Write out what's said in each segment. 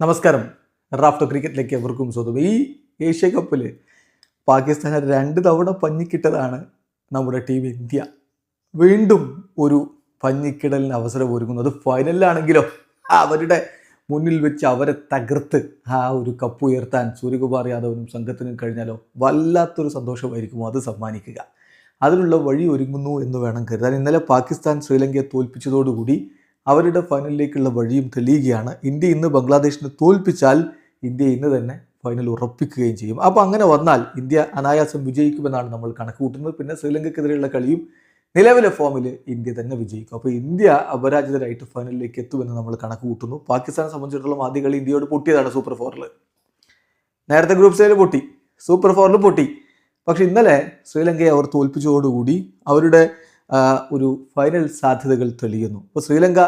നമസ്കാരം. റാഫ്റ്റോ ക്രിക്കറ്റിലേക്ക് എവർക്കും സ്വന്തം ഈ ഏഷ്യ കപ്പിൽ പാകിസ്ഥാനെ രണ്ട് തവണ പഞ്ഞിക്കിട്ടതാണ് നമ്മുടെ ടീം ഇന്ത്യ. വീണ്ടും ഒരു പഞ്ഞിക്കിടലിന് അവസരം ഒരുങ്ങുന്നത്. ഫൈനലിലാണെങ്കിലോ അവരുടെ മുന്നിൽ വെച്ച് അവരെ തകർത്ത് ആ ഒരു കപ്പ് ഉയർത്താൻ സൂര്യകുമാർ യാദവിനും സംഘത്തിനും കഴിഞ്ഞാലോ വല്ലാത്തൊരു സന്തോഷമായിരിക്കും അത് സമ്മാനിക്കുക. അതിനുള്ള വഴി ഒരുങ്ങുന്നു എന്ന് വേണം കരുതാൻ. ഇന്നലെ പാകിസ്ഥാൻ ശ്രീലങ്കയെ തോൽപ്പിച്ചതോടുകൂടി അവരുടെ ഫൈനലിലേക്കുള്ള വഴിയും തെളിയുകയാണ്. ഇന്ത്യ ഇന്ന് ബംഗ്ലാദേശിനെ തോൽപ്പിച്ചാൽ ഇന്ത്യ ഇന്ന് തന്നെ ഫൈനൽ ഉറപ്പിക്കുകയും ചെയ്യും. അപ്പോൾ അങ്ങനെ വന്നാൽ ഇന്ത്യ അനായാസം വിജയിക്കുമെന്നാണ് നമ്മൾ കണക്ക് കൂട്ടുന്നത് പിന്നെ ശ്രീലങ്കയ്ക്കെതിരെയുള്ള കളിയും നിലവിലെ ഫോമിൽ ഇന്ത്യ തന്നെ വിജയിക്കും. അപ്പോൾ ഇന്ത്യ അപരാജിതരായിട്ട് ഫൈനലിലേക്ക് എത്തുമെന്ന് നമ്മൾ കണക്ക് കൂട്ടുന്നു പാകിസ്ഥാനെ സംബന്ധിച്ചിടത്തോളം ആദ്യ കളി ഇന്ത്യയോട് പൊട്ടിയതാണ് സൂപ്പർ ഫോറിൽ നേരത്തെ ഗ്രൂപ്പ് സ്റ്റേജിൽ പൊട്ടി സൂപ്പർ ഫോറിൽ പൊട്ടി. പക്ഷെ ഇന്നലെ ശ്രീലങ്കയെ അവർ തോൽപ്പിച്ചതോടുകൂടി അവരുടെ ഒരു ഫൈനൽ സാധ്യതകൾ തെളിയുന്നു. ഇപ്പോൾ ശ്രീലങ്ക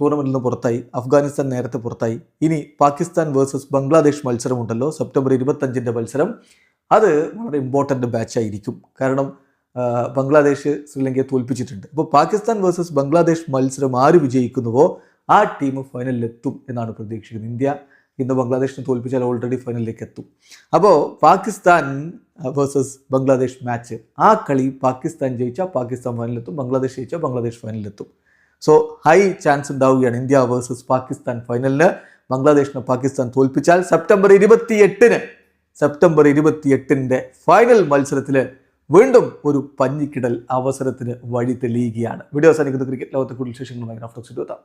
ടൂർണമെന്റിൽ നിന്ന് പുറത്തായി അഫ്ഗാനിസ്ഥാൻ നേരത്തെ പുറത്തായി. ഇനി പാകിസ്ഥാൻ വേഴ്സസ് ബംഗ്ലാദേശ് മത്സരമുണ്ടല്ലോ സെപ്റ്റംബർ ഇരുപത്തഞ്ചിന്റെ മത്സരം. അത് വളരെ ഇമ്പോർട്ടന്റ് ബാച്ചായിരിക്കും കാരണം ബംഗ്ലാദേശ് ശ്രീലങ്കയെ തോൽപ്പിച്ചിട്ടുണ്ട്. അപ്പോൾ പാകിസ്ഥാൻ വേഴ്സസ് ബംഗ്ലാദേശ് മത്സരം ആര് വിജയിക്കുന്നുവോ ആ ടീം ഫൈനലിലെത്തും എന്നാണ് പ്രതീക്ഷിക്കുന്നത്. ഇന്ത്യ ഇന്ന് ബംഗ്ലാദേശിനെ തോൽപ്പിച്ചാൽ ഓൾറെഡി ഫൈനലിലേക്ക് എത്തും. അപ്പോൾ പാകിസ്ഥാൻ വേഴ്സസ് ബംഗ്ലാദേശ് മാച്ച് ആ കളി പാകിസ്ഥാൻ ജയിച്ചാൽ പാകിസ്ഥാൻ ഫൈനലിലെത്തും ബംഗ്ലാദേശ് ജയിച്ചാൽ ബംഗ്ലാദേശ് ഫൈനലിലെത്തും സോ ഹൈ ചാൻസ് ഉണ്ടാവുകയാണ് ഇന്ത്യ വേഴ്സസ് പാകിസ്ഥാൻ ഫൈനലിന് ബംഗ്ലാദേശിനെ പാകിസ്ഥാൻ തോൽപ്പിച്ചാൽ സെപ്റ്റംബർ ഇരുപത്തി എട്ടിന് സെപ്റ്റംബർ ഇരുപത്തി എട്ടിന്റെ ഫൈനൽ മത്സരത്തിൽ വീണ്ടും ഒരു പഞ്ഞിക്കിടൽ അവസരത്തിന് വഴി തെളിയുകയാണ്. വീഡിയോ അവസാനിക്കുന്ന. ക്രിക്കറ്റ് ലോകത്തെ കൂടുതൽ വിശേഷങ്ങളുമായി റാഫ്റ്റോക്സ് എത്താം